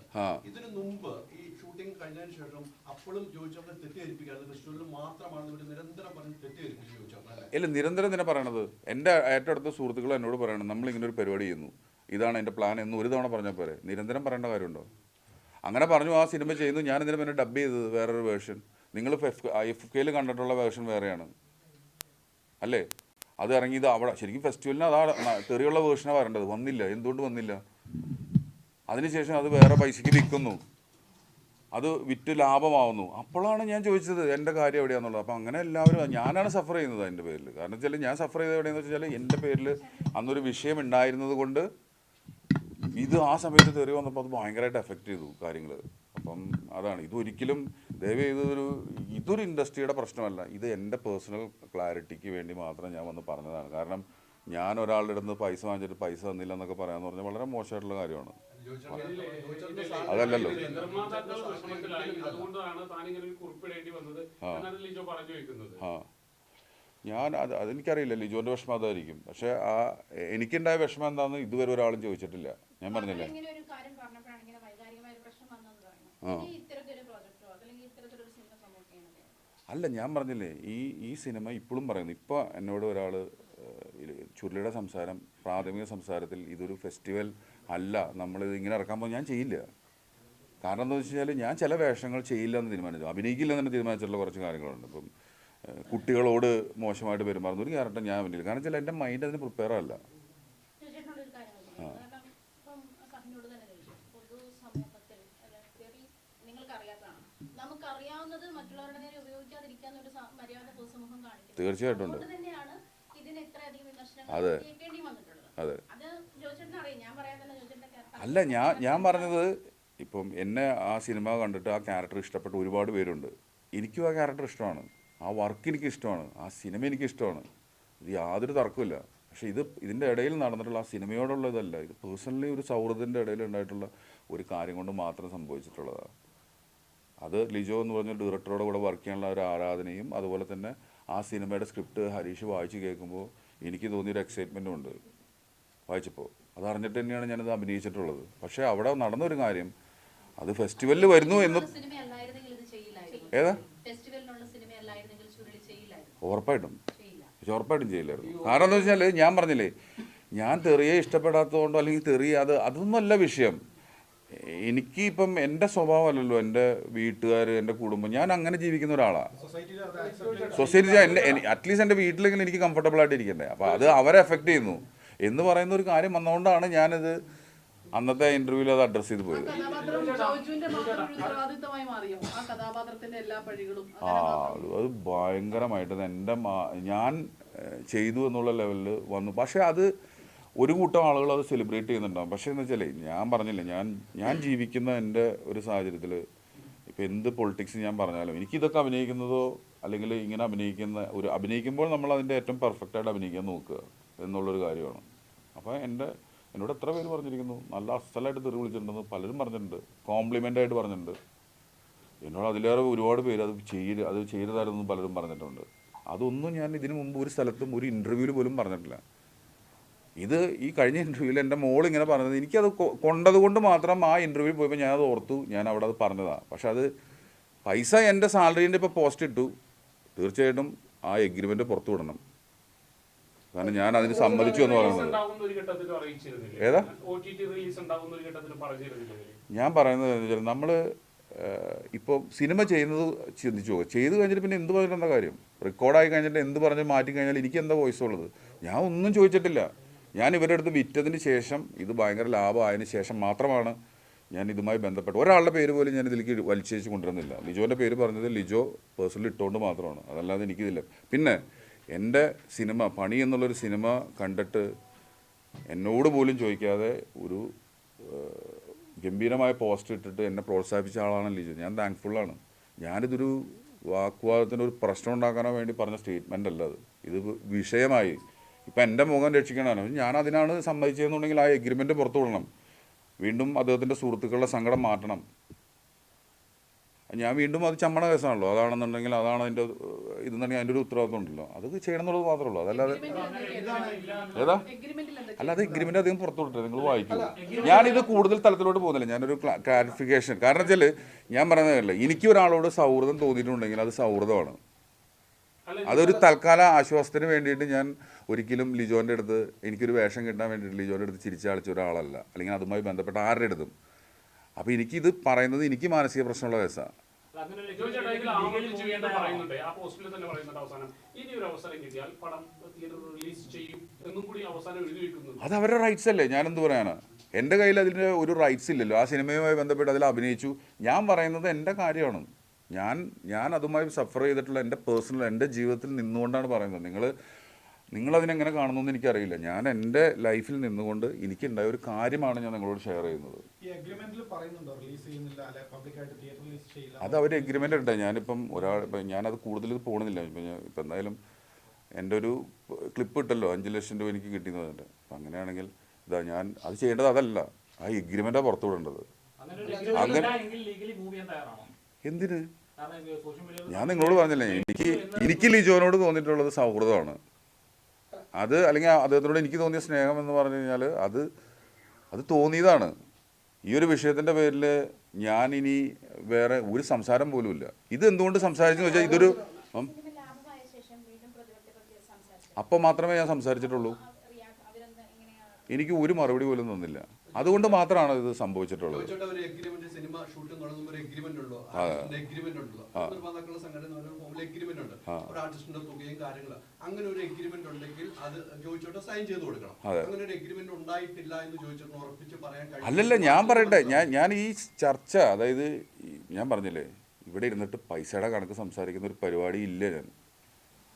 ഇതിനു മുമ്പ് ഈ ഷൂട്ടിംഗ് കഴിഞ്ഞതിന് ശേഷം അപ്പോഴും ജോയിച്ചോട്ടെ തെറ്റിദ്ധരിപ്പിക്കാതെ ക്രിസ്റ്റുവിൽ മാത്രമാണ് ഇവർ നിരന്തരം പറഞ്ഞ് തെറ്റിദ്ധരിപ്പിച്ചു ജോയിച്ചോട്ടെ അല്ലേ ഇല്ല നിരന്തരം തന്നെ പറയണത്? എന്റെ ഏറ്റവും അടുത്ത സുഹൃത്തുക്കൾ എന്നോട് പറയണം നമ്മൾ ഇങ്ങനെ ഒരു പരിപാടി ചെയ്യുന്നു. ഇതാണ് എന്റെ പ്ലാൻ എന്ന് ഒരു തവണ പറഞ്ഞാൽ പോരെ? നിരന്തരം പറയേണ്ട കാര്യമുണ്ടോ? അങ്ങനെ പറഞ്ഞു ആ സിനിമ ചെയ്യുന്നു ഞാൻ ഇതിന് പിന്നെ ഡബ് ചെയ്തത് വേറൊരു വേർഷൻ നിങ്ങൾ എഫ് കെയിൽ കണ്ടിട്ടുള്ള വേർഷൻ വേറെയാണ്. അല്ലേ? അത് ഇറങ്ങിയത് അവിടെ ശരിക്കും ഫെസ്റ്റിവലിന് അതാ തെറിയുള്ള വേർഷനാണ് വരേണ്ടത് വന്നില്ല. എന്തുകൊണ്ട് വന്നില്ല? അതിനുശേഷം അത് വേറെ പൈസയ്ക്ക് വിൽക്കുന്നു. അത് വിറ്റ് ലാഭമാവുന്നു. അപ്പോഴാണ് ഞാൻ ചോദിച്ചത് എന്റെ കാര്യം എവിടെയാണെന്നുള്ളത് അപ്പോൾ അങ്ങനെ എല്ലാവരും ഞാനാണ് സഫർ ചെയ്യുന്നത് അതിന്റെ പേരിൽ കാരണം വെച്ചാൽ ഞാൻ സഫർ ചെയ്തത് എവിടെയെന്ന് വെച്ചാൽ എന്റെ പേരിൽ അന്നൊരു വിഷയം ഉണ്ടായിരുന്നത് കൊണ്ട് ഇത് ആ സമയത്ത് തെറി വന്നപ്പോൾ അത് ഭയങ്കരമായിട്ട് എഫക്റ്റ് ചെയ്തു കാര്യങ്ങൾ അപ്പം അതാണ് ഇതൊരിക്കലും ദയവ് ഇതൊരു ഇതൊരു ഇൻഡസ്ട്രിയുടെ പ്രശ്നമല്ല ഇത് എന്റെ പേഴ്സണൽ ക്ലാരിറ്റിക്ക് വേണ്ടി മാത്രം ഞാൻ വന്ന് പറഞ്ഞതാണ് കാരണം ഞാൻ ഒരാളുടെ അടുത്ത് പൈസ വാങ്ങിച്ചിട്ട് പൈസ തന്നില്ല എന്നൊക്കെ പറയാന്ന് പറഞ്ഞാൽ വളരെ മോശമായിട്ടുള്ള കാര്യമാണ് അതല്ലല്ലോ. ആ ഞാൻ അത് അതെനിക്കറിയില്ല. ലിജോന്റെ വിഷമം അതായിരിക്കും. പക്ഷേ ആ എനിക്കുണ്ടായ വിഷമം എന്താണെന്ന് ഇതുവരെ ഒരാളും ചോദിച്ചിട്ടില്ല. ഞാൻ പറഞ്ഞില്ലേ? ആ. അല്ല ഞാൻ പറഞ്ഞില്ലേ ഈ ഈ സിനിമ ഇപ്പോഴും പറയുന്നു. ഇപ്പോൾ എന്നോട് ഒരാൾ ചുരുളിയുടെ സംസാരം പ്രാഥമിക സംസാരത്തിൽ ഇതൊരു ഫെസ്റ്റിവൽ അല്ല. നമ്മൾ ഇങ്ങനെ ഇറക്കാൻ പോകും. ഞാൻ ചെയ്യില്ല. കാരണം എന്താ വെച്ച് കഴിഞ്ഞാൽ ഞാൻ ചില വേഷങ്ങൾ ചെയ്യില്ല എന്ന് തീരുമാനിച്ചു. അഭിനയിക്കില്ല എന്ന് തീരുമാനിച്ചിട്ടുള്ള കുറച്ച് കാര്യങ്ങളുണ്ട്. ഇപ്പം കുട്ടികളോട് മോശമായിട്ട് പെരുമാറുന്ന ഒരു ക്യാരക്ടർ ഞാൻ അഭിനയിക്കില്ല കാരണം വെച്ചാൽ എന്റെ മൈൻഡ് അതിന് പ്രിപ്പയർ അല്ല. തീർച്ചയായിട്ടും അതെ. അതെ. അല്ല ഞാൻ ഞാൻ പറഞ്ഞത് ഇപ്പം എന്നെ ആ സിനിമ കണ്ടിട്ട് ആ ക്യാരക്ടർ ഇഷ്ടപ്പെട്ട ഒരുപാട് പേരുണ്ട്. എനിക്കും ആ ക്യാരക്ടർ ഇഷ്ടമാണ്. ആ വർക്ക് എനിക്ക് ഇഷ്ടമാണ് ആ സിനിമ എനിക്ക് ഇഷ്ടമാണ് ഇത് യാതൊരു തർക്കമില്ല പക്ഷെ ഇത് ഇതിന്റെ ഇടയിൽ നടന്നിട്ടുള്ള ആ സിനിമയോടുള്ള ഇതല്ല. ഇത് പേഴ്സണലി ഒരു സൗഹൃദത്തിന്റെ ഇടയിൽ ഉണ്ടായിട്ടുള്ള ഒരു കാര്യം കൊണ്ട് മാത്രം സംഭവിച്ചിട്ടുള്ളതാണ്. അത് ലിജോ എന്ന് പറഞ്ഞ ഡയറക്ടറോട് കൂടെ വർക്ക് ചെയ്യാനുള്ള ഒരു ആരാധനയും അതുപോലെ തന്നെ ആ സിനിമയുടെ സ്ക്രിപ്റ്റ് ഹരീഷ് വായിച്ച് കേൾക്കുമ്പോൾ എനിക്ക് തോന്നിയൊരു എക്സൈറ്റ്മെന്റും ഉണ്ട്. വായിച്ചപ്പോൾ. അതറിഞ്ഞിട്ട് തന്നെയാണ് ഞാനത് അഭിനയിച്ചിട്ടുള്ളത്. പക്ഷേ അവിടെ നടന്നൊരു കാര്യം അത് ഫെസ്റ്റിവലിൽ വരുന്നു എന്ന്. ഏതാ ഫെസ്റ്റിവലിനുള്ള സിനിമയല്ലായിരുന്നെങ്കിൽ ചുരുളി ചെയ്യില്ലായിരുന്നു. ഉറപ്പായിട്ടും. പക്ഷെ ഉറപ്പായിട്ടും ചെയ്യില്ലായിരുന്നു. കാരണം എന്താ വെച്ചാൽ ഞാൻ പറഞ്ഞില്ലേ ഞാൻ തെറിയെ ഇഷ്ടപ്പെടാത്തതുകൊണ്ടോ അല്ലെങ്കിൽ തെറി അത് അതൊന്നുമല്ല വിഷയം. എനിക്ക് ഇപ്പം എന്റെ സ്വഭാവമല്ലല്ലോ എന്റെ വീട്ടുകാർ എന്റെ കുടുംബം. ഞാൻ അങ്ങനെ ജീവിക്കുന്ന ഒരാളാണ് സൊസൈറ്റി എന്റെ അറ്റ്ലീസ്റ്റ് എന്റെ വീട്ടിലെങ്കിലും എനിക്ക് കംഫർട്ടബിൾ ആയിട്ട് ഇരിക്കണ്ടേ. അപ്പോൾ അത് അവരെ എഫക്റ്റ് ചെയ്യുന്നു. എന്ന് പറയുന്ന ഒരു കാര്യം വന്നുകൊണ്ടാണ് ഞാനിത് അന്നത്തെ ഇന്റർവ്യൂവിൽ അത് അഡ്രസ് ചെയ്ത് പോയത്. ആ അത് ഭയങ്കരമായിട്ട് എന്റെ ഞാൻ ചെയ്തു എന്നുള്ള ലെവലിൽ വന്നു. പക്ഷേ അത് ഒരു കൂട്ടം ആളുകൾ അത് സെലിബ്രേറ്റ് ചെയ്യുന്നുണ്ടാവും. പക്ഷേ എന്ന് വെച്ചാലേ ഞാൻ പറഞ്ഞില്ലേ ഞാൻ ഞാൻ ജീവിക്കുന്ന എന്റെ ഒരു സാഹചര്യത്തിൽ ഇപ്പം എന്ത് പൊളിറ്റിക്സ് ഞാൻ പറഞ്ഞാലും എനിക്കിതൊക്കെ അഭിനയിക്കുന്നതോ അല്ലെങ്കിൽ ഇങ്ങനെ അഭിനയിക്കുന്ന ഒരു അഭിനയിക്കുമ്പോൾ നമ്മൾ അതിന്റെ ഏറ്റവും പെർഫെക്റ്റായിട്ട് അഭിനയിക്കാൻ നോക്കുക എന്നുള്ളൊരു കാര്യമാണ്. അപ്പോൾ എന്റെ എന്നോട് എത്ര പേര് പറഞ്ഞിരിക്കുന്നു? നല്ല അസലായിട്ട് തെറി വിളിച്ചിട്ടുണ്ടെന്ന് പലരും പറഞ്ഞിട്ടുണ്ട്. കോംപ്ലിമെന്റ് ആയിട്ട് പറഞ്ഞിട്ടുണ്ട്. എന്നോട് അതിലേറെ ഒരുപാട് പേര് അത് ചെയ്ത് അത് ചെയ്തതായിരുന്നു പലരും പറഞ്ഞിട്ടുണ്ട്. അതൊന്നും ഞാൻ ഇതിനു മുമ്പ് ഒരു സ്ഥലത്തും ഒരു ഇന്റർവ്യൂവിൽ പോലും പറഞ്ഞിട്ടില്ല. ഇത് ഈ കഴിഞ്ഞ ഇന്റർവ്യൂവിൽ എന്റെ മോൾ ഇങ്ങനെ പറഞ്ഞത്. എനിക്കത് കൊണ്ടതുകൊണ്ട് കൊണ്ടത് കൊണ്ട് മാത്രം ആ ഇന്റർവ്യൂവിൽ പോയപ്പോൾ ഞാനത് ഓർത്തു. ഞാൻ അവിടെ അത് പറഞ്ഞതാണ് പക്ഷെ അത് പൈസ എന്റെ സാലറീന്റെ ഇപ്പോൾ പോസ്റ്റ് ഇട്ടു. തീർച്ചയായിട്ടും ആ എഗ്രിമെന്റ് പുറത്തു വിടണം. കാരണം ഞാൻ അതിന് സമ്മതിച്ചു എന്ന് പറയുന്നത്. ഏതാ? ഞാൻ പറയുന്നത് നമ്മൾ ഇപ്പോൾ സിനിമ ചെയ്യുന്നത് ചിന്തിച്ചു പോകുക ചെയ്ത് കഴിഞ്ഞിട്ട് പിന്നെ എന്ത് പറഞ്ഞിട്ട് എന്താ കാര്യം റെക്കോർഡായി കഴിഞ്ഞിട്ട് എന്ത് പറഞ്ഞ് മാറ്റി കഴിഞ്ഞാൽ എനിക്ക് എന്താ വോയിസ് ഉള്ളത്? ഞാൻ ഒന്നും ചോദിച്ചിട്ടില്ല. ഞാൻ ഇവരുടെ അടുത്ത് വിറ്റതിന് ശേഷം ഇത് ഭയങ്കര ലാഭമായതിനു ശേഷം മാത്രമാണ് ഞാൻ ഇതുമായി ബന്ധപ്പെട്ട് ഒരാളുടെ പേര് പോലും ഞാൻ ഇതിലേക്ക് വലിച്ചേച്ച് കൊണ്ടുവരുന്നില്ല. ലിജോന്റെ പേര് പറഞ്ഞത് ലിജോ പേഴ്സണലി ഇട്ടുകൊണ്ട് മാത്രമാണ്. അതല്ലാതെ എനിക്കിതില്ല. പിന്നെ എന്റെ സിനിമ പണി എന്നുള്ളൊരു സിനിമ കണ്ടിട്ട് എന്നോട് പോലും ചോദിക്കാതെ ഒരു ഗംഭീരമായ പോസ്റ്റ് ഇട്ടിട്ട് എന്നെ പ്രോത്സാഹിപ്പിച്ച ആളാണ് ലിജു. ഞാൻ താങ്ക്ഫുള്ളാണ് ഞാനിതൊരു വാക്വാദത്തിന്റെ ഒരു പ്രശ്നം ഉണ്ടാക്കാനോ വേണ്ടി പറഞ്ഞ സ്റ്റേറ്റ്മെന്റ് അല്ല അത്. ഇത് വിഷയമായി. ഇപ്പം എന്റെ മുഖം രക്ഷിക്കണമല്ലോ ഞാൻ അതിനാണ് സമ്മതിച്ചതെന്നുണ്ടെങ്കിൽ ആ എഗ്രിമെന്റ് പുറത്തു വിടണം. വീണ്ടും അദ്ദേഹത്തിന്റെ സുഹൃത്തുക്കളുടെ സങ്കടം മാറ്റണം. ഞാൻ വീണ്ടും അത് ചമ്മണ കേസാണല്ലോ. അതാണെന്നുണ്ടെങ്കിൽ അതാണ് അതിന്റെ ഇതെന്നുണ്ടെങ്കിൽ അതിന്റെ ഒരു ഉത്തരവാദിത്വം ഉണ്ടല്ലോ അത് ചെയ്യണം എന്നുള്ളത് മാത്രമേ ഉള്ളൂ. അതല്ലാതെ ഏതാ? അല്ലാതെ എഗ്രിമെന്റ് അധികം പുറത്തു വിട്ടില്ല നിങ്ങൾ വായിക്കൂ. ഞാനിത് കൂടുതൽ തലത്തിലോട്ട് പോകുന്നില്ല. ഞാനൊരു ക്ലാരിഫിക്കേഷൻ കാരണം വെച്ചാൽ ഞാൻ പറയുന്നതല്ല എനിക്ക് ഒരാളോട് സൗഹൃദം തോന്നിയിട്ടുണ്ടെങ്കിൽ അത് സൗഹൃദമാണ്. അതൊരു തൽക്കാല ആശ്വാസത്തിന് വേണ്ടിയിട്ട് ഞാൻ ഒരിക്കലും ലിജോന്റെ അടുത്ത് എനിക്കൊരു വേഷം കിട്ടാൻ വേണ്ടിയിട്ട് ലിജോന്റെ അടുത്ത് ചിരിച്ചാളിച്ച ഒരാളല്ല. അല്ലെങ്കിൽ അതുമായി ബന്ധപ്പെട്ട ആരുടെ അടുത്തും. അപ്പോൾ എനിക്കിത് പറയുന്നത് എനിക്ക് മാനസിക പ്രശ്നമുള്ള കേസാണ് അത് അവരുടെ റൈറ്റ്സ് അല്ലേ? ഞാൻ എന്ത് പറയാണ് എന്റെ കയ്യിൽ അതിന്റെ ഒരു റൈറ്റ്സ് ഇല്ലല്ലോ. ആ സിനിമയുമായി ബന്ധപ്പെട്ട് അതിൽ അഭിനയിച്ചു. ഞാൻ പറയുന്നത് എന്റെ കാര്യമാണ്. ഞാൻ ഞാൻ അതുമായി സഫർ ചെയ്തിട്ടുള്ള എന്റെ പേഴ്സണൽ എന്റെ ജീവിതത്തിൽ നിന്നുകൊണ്ടാണ് പറയുന്നത്. നിങ്ങൾ നിങ്ങളതിനെങ്ങനെ കാണുന്നു എന്ന് എനിക്കറിയില്ല. ഞാൻ എന്റെ ലൈഫിൽ നിന്നുകൊണ്ട് എനിക്കുണ്ടായ ഒരു കാര്യമാണ് ഞാൻ നിങ്ങളോട് ഷെയർ ചെയ്യുന്നത്. അത് അവർ എഗ്രിമെന്റ് ഉണ്ട് ഞാനിപ്പം ഒരാൾ ഇപ്പം ഞാനത് കൂടുതൽ പോകുന്നില്ല ഇപ്പം ഞാൻ ഇപ്പം എന്തായാലും എന്റെ ഒരു ക്ലിപ്പ് ഇട്ടല്ലോ. അഞ്ച് ലക്ഷം രൂപ എനിക്ക് കിട്ടിയെന്നുണ്ട് അപ്പം അങ്ങനെയാണെങ്കിൽ ഇതാ ഞാൻ അത് ചെയ്യേണ്ടത് അതല്ല. ആ എഗ്രിമെന്റാണ് പുറത്തു വിടേണ്ടത്. അങ്ങനെ? എന്തിന്? ഞാൻ നിങ്ങളോട് പറഞ്ഞില്ലേ എനിക്ക് എനിക്ക് ലിജോനോട് തോന്നിയിട്ടുള്ളത് സൗഹൃദമാണ്. അത് അല്ലെങ്കിൽ അദ്ദേഹത്തിനോട് എനിക്ക് തോന്നിയ സ്നേഹം എന്ന് പറഞ്ഞു കഴിഞ്ഞാൽ അത് അത് തോന്നിയതാണ്. ഈ ഒരു വിഷയത്തിന്റെ പേരിൽ ഞാൻ ഇനി വേറെ ഒരു സംസാരം പോലും ഇല്ല. ഇത് എന്തുകൊണ്ട് സംസാരിച്ചെന്ന് വെച്ചാൽ ഇതൊരു അപ്പം സംസാരിച്ചു മാത്രമേ ഞാൻ സംസാരിച്ചിട്ടുള്ളൂ. എനിക്ക് ഒരു മറുപടി പോലും തന്നില്ല. അതുകൊണ്ട് മാത്രമാണ് ഇത് സംഭവിച്ചിട്ടുള്ളത്. അല്ലല്ല ഞാൻ പറയട്ടെ. ഞാൻ ഞാൻ ഈ ചർച്ച അതായത് ഞാൻ പറഞ്ഞില്ലേ ഇവിടെ ഇരുന്നിട്ട് പൈസയുടെ കണക്ക് സംസാരിക്കുന്ന ഒരു പരിപാടി ഇല്ല ഞാൻ.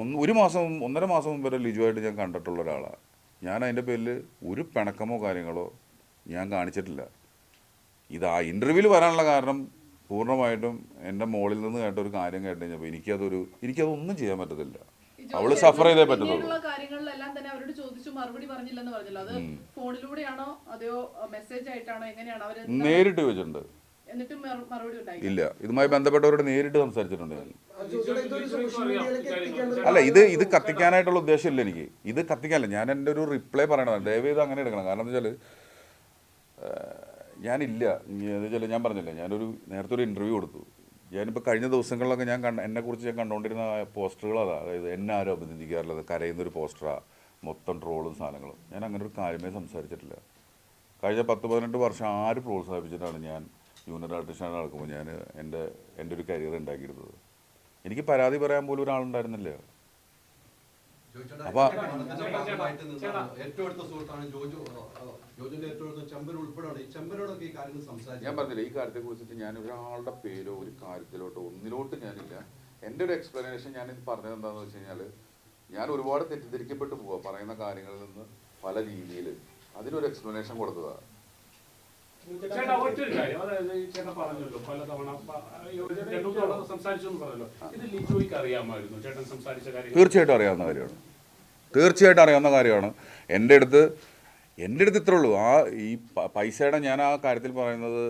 ഒന്ന് ഒരു മാസം ഒന്നര മാസം മുമ്പ് വരെ ലിജുവായിട്ട് ഞാൻ കണ്ടിട്ടുള്ള ഒരാളാണ് ഞാൻ അതിന്റെ പേരിൽ ഒരു പിണക്കമോ കാര്യങ്ങളോ ഞാൻ കാണിച്ചിട്ടില്ല. ഇത് ആ ഇന്റർവ്യൂവിൽ വരാനുള്ള കാരണം പൂർണമായിട്ടും എന്റെ മോളിൽ നിന്ന് കേട്ട ഒരു കാര്യം കേട്ട് കഴിഞ്ഞപ്പോൾ എനിക്കതൊരു എനിക്കതൊന്നും ചെയ്യാൻ പറ്റത്തില്ല. അവൾ സഫർ ചെയ്തേ പറ്റത്തുള്ളൂ. കാര്യങ്ങളിലെല്ലാം തന്നെ അവരോട് ചോദിച്ചു മറുപടി പറഞ്ഞില്ലെന്ന് പറഞ്ഞല്ലോ. അത് ഫോണിലൂടെയാണോ അതെയോ മെസ്സേജ് ആയിട്ടാണോ എങ്ങനെയാണോ നേരിട്ട് ചോദിച്ചിട്ടുണ്ട്. ഇല്ല. ഇതുമായി ബന്ധപ്പെട്ടവരോട് നേരിട്ട് സംസാരിച്ചിട്ടുണ്ട് ഞാൻ. അല്ല ഇത് ഇത് കത്തിക്കാനായിട്ടുള്ള ഉദ്ദേശമില്ല എനിക്ക്. ഇത് കത്തിക്കാനല്ല. ഞാൻ എന്റെ ഒരു റിപ്ലൈ പറയണതാണ്. ദയവേത് അങ്ങനെ എടുക്കണം. കാരണം എന്താ വെച്ചാൽ ഞാനില്ല. എന്ന് വെച്ചാൽ ഞാൻ പറഞ്ഞില്ല ഞാനൊരു നേരത്തെ ഒരു ഇന്റർവ്യൂ കൊടുത്തു. ഞാനിപ്പോൾ കഴിഞ്ഞ ദിവസങ്ങളിലൊക്കെ ഞാൻ കണ്ട എന്നെക്കുറിച്ച് ഞാൻ കണ്ടുകൊണ്ടിരുന്ന പോസ്റ്ററുകൾ അതാ. അതായത് എന്നെ ആരും അഭിനന്ദിക്കാറുള്ളത് കരയുന്നൊരു പോസ്റ്ററാണ് മൊത്തം ട്രോളും സാധനങ്ങളും. ഞാൻ അങ്ങനെ ഒരു കാര്യമേ സംസാരിച്ചിട്ടില്ല. കഴിഞ്ഞ പത്ത് പതിനെട്ട് വർഷം ആര് പ്രോത്സാഹിപ്പിച്ചിട്ടാണ് ഞാൻ ജൂനിയർ ആർട്ടിസ്റ്റാണ് നടക്കുമ്പോൾ ഞാൻ എന്റെ എന്റെ ഒരു കരിയർ ഉണ്ടാക്കിയിരുന്നത്. എനിക്ക് പരാതി പറയാൻ പോലും ഒരാളുണ്ടായിരുന്നില്ല. അപ്പൊ- ഞാൻ പറഞ്ഞില്ല ഈ കാര്യത്തെ കുറിച്ചിട്ട് ഞാൻ ഒരാളുടെ പേരോ ഒരു കാര്യത്തിലോട്ടോ ഒന്നിലോട്ട് ഞാനില്ല. എന്റെ ഒരു എക്സ്പ്ലനേഷൻ ഞാൻ ഇത് പറഞ്ഞത് എന്താണെന്ന് വെച്ച് കഴിഞ്ഞാൽ ഞാൻ ഒരുപാട് തെറ്റിദ്ധരിക്കപ്പെട്ടു പോവാ പറയുന്ന കാര്യങ്ങളിൽ നിന്ന് പല രീതിയിൽ അതിനൊരു എക്സ്പ്ലനേഷൻ കൊടുത്തതാണ് ചേട്ടാ ഒറ്റൊരു കാര്യം. അതായത് ചേട്ടാ ചേട്ടൻ പറഞ്ഞല്ലോ പലതവണ രണ്ടു തവണ സംസാരിച്ചു പറഞ്ഞല്ലോ. ഇത് ലിജോയ്ക്ക് അറിയാമായിരുന്നു ചേട്ടൻ സംസാരിച്ച കാര്യം തീർച്ചയായിട്ടും അറിയാവുന്ന കാര്യമാണ്. തീർച്ചയായിട്ടും അറിയാവുന്ന കാര്യമാണ്. എന്റെ അടുത്ത് എന്റെ അടുത്ത് ഇത്രേ ഉള്ളൂ. ആ ഈ പൈസയുടെ ഞാൻ ആ കാര്യത്തിൽ പറയുന്നത്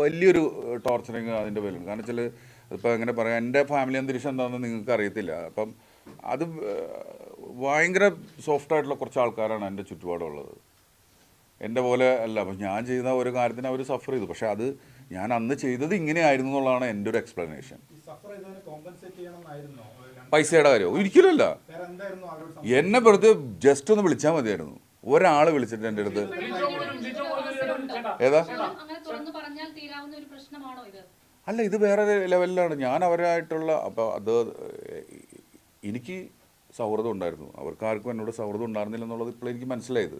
വലിയൊരു ടോർച്ചറിങ് അതിന്റെ പേരിലുണ്ട്. കാരണം വെച്ചാൽ ഇപ്പോൾ എങ്ങനെ പറയാം. എന്റെ ഫാമിലി അന്തരീക്ഷം എന്താണെന്ന് നിങ്ങൾക്ക് അറിയത്തില്ല അപ്പം അത് ഭയങ്കര സോഫ്റ്റ് ആയിട്ടുള്ള കുറച്ച് ആൾക്കാരാണ് എന്റെ ചുറ്റുപാടുള്ളത്. എന്റെ പോലെ അല്ല. അപ്പം ഞാൻ ചെയ്യുന്ന ഒരു കാര്യത്തിന് അവർ സഫർ ചെയ്തു. പക്ഷേ അത് ഞാൻ അന്ന് ചെയ്തത് ഇങ്ങനെയായിരുന്നു എന്നുള്ളതാണ് എന്റെ ഒരു എക്സ്പ്ലനേഷൻ പൈസയുടെ കാര്യം. ഒരിക്കലുമല്ല. എന്നെ വെറുതെ ജസ്റ്റ് ഒന്ന് വിളിച്ചാൽ മതിയായിരുന്നു. ഒരാൾ വിളിച്ചിട്ട് എന്റെ അടുത്ത്. ഏതാ? അല്ല ഇത് വേറെ ലെവലിലാണ്. ഞാൻ അവരായിട്ടുള്ള അപ്പോൾ അത് എനിക്ക് സൗഹൃദം ഉണ്ടായിരുന്നു. അവർക്ക് ആർക്കും എന്നോട് സൗഹൃദം ഉണ്ടായിരുന്നില്ല എന്നുള്ളത് ഇപ്പോൾ എനിക്ക് മനസ്സിലായത്.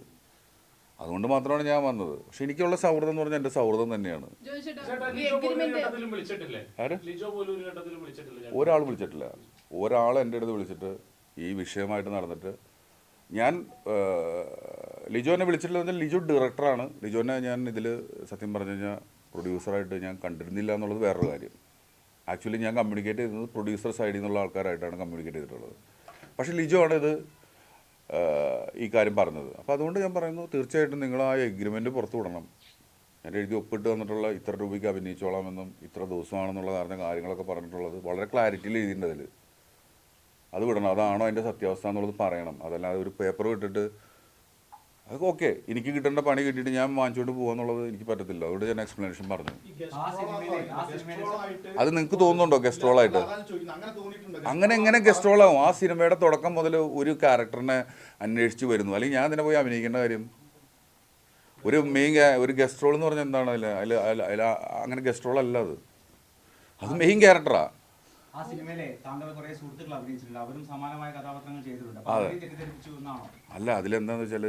അതുകൊണ്ട് മാത്രമാണ് ഞാൻ വന്നത്. പക്ഷെ എനിക്കുള്ള സൗഹൃദം എന്ന് പറഞ്ഞാൽ എന്റെ സൗഹൃദം തന്നെയാണ്. ഒരാൾ വിളിച്ചിട്ടില്ല. ഒരാൾ എന്റെ അടുത്ത് വിളിച്ചിട്ട് ഈ വിഷയമായിട്ട് നടന്നിട്ട് ഞാൻ ലിജോനെ വിളിച്ചിട്ടില്ല എന്ന് പറഞ്ഞാൽ ലിജോ ഡയറക്ടറാണ് ലിജോനെ ഞാൻ ഇതിൽ സത്യം പറഞ്ഞു കഴിഞ്ഞാൽ പ്രൊഡ്യൂസറായിട്ട് ഞാൻ കണ്ടിരുന്നില്ല എന്നുള്ളത് വേറൊരു കാര്യം. ആക്ച്വലി ഞാൻ കമ്മ്യൂണിക്കേറ്റ് ചെയ്തത് പ്രൊഡ്യൂസർ സൈഡിൽ നിന്നുള്ള ആൾക്കാരായിട്ടാണ് കമ്മ്യൂണിക്കേറ്റ് ചെയ്തിട്ടുള്ളത്. പക്ഷേ ലിജോ ആണ് ഇത് ഈ കാര്യം പറഞ്ഞത്. അപ്പോൾ അതുകൊണ്ട് ഞാൻ പറയുന്നു തീർച്ചയായിട്ടും നിങ്ങൾ ആ എഗ്രിമെന്റ് പുറത്തു വിടണം. ഞാൻ എഴുതി ഒപ്പിട്ട് വന്നിട്ടുള്ള ഇത്ര രൂപയ്ക്ക് അഭിനയിച്ചോളാമെന്നും ഇത്ര ദിവസമാണെന്നുള്ള കാരണം കാര്യങ്ങളൊക്കെ പറഞ്ഞിട്ടുള്ളത് വളരെ ക്ലാരിറ്റിയിൽ എഴുതിയിട്ടുണ്ട് അതിൽ അത് വിടണം. അതാണോ അതിന്റെ സത്യാവസ്ഥ എന്നുള്ളത് പറയണം. അതല്ലാതെ ഒരു പേപ്പർ വിട്ടിട്ട് അതൊക്കെ ഓക്കെ. എനിക്ക് കിട്ടേണ്ട പണി കിട്ടിയിട്ട് ഞാൻ വാങ്ങിച്ചുകൊണ്ട് പോകാന്നുള്ളത് എനിക്ക് പറ്റത്തില്ല. അതുകൊണ്ട് ഞാൻ എക്സ്പ്ലനേഷൻ പറഞ്ഞു. അത് നിങ്ങൾക്ക് തോന്നുന്നുണ്ടോ ഗസ്റ്റ് റോളായിട്ട് അങ്ങനെ എങ്ങനെ ഗസ്റ്റ് റോളാവും ആ സിനിമയുടെ തുടക്കം മുതൽ ഒരു ക്യാരക്ടറിനെ അന്വേഷിച്ച് വരുന്നു. അല്ലെങ്കിൽ ഞാൻ അതിനെ പോയി അഭിനയിക്കേണ്ട കാര്യം? ഒരു മെയിൻ ഒരു ഗസ്റ്റ് റോൾ എന്ന് പറഞ്ഞാൽ എന്താണ്? അതിൽ അതിൽ അതിൽ അങ്ങനെ ഗസ്റ്റ് റോൾ അല്ല അത്. അത് മെയിൻ ക്യാരക്ടറാണ് ആ. സിനിമയിലെ താങ്കൾ കുറെ സുഹൃത്തുക്കൾ അഭിനയിച്ചിട്ടുണ്ട്. അവരും സമാനമായ കഥാപാത്രങ്ങൾ ചെയ്തിട്ടുണ്ട്. അല്ല അതിലെന്താന്ന് വെച്ചാൽ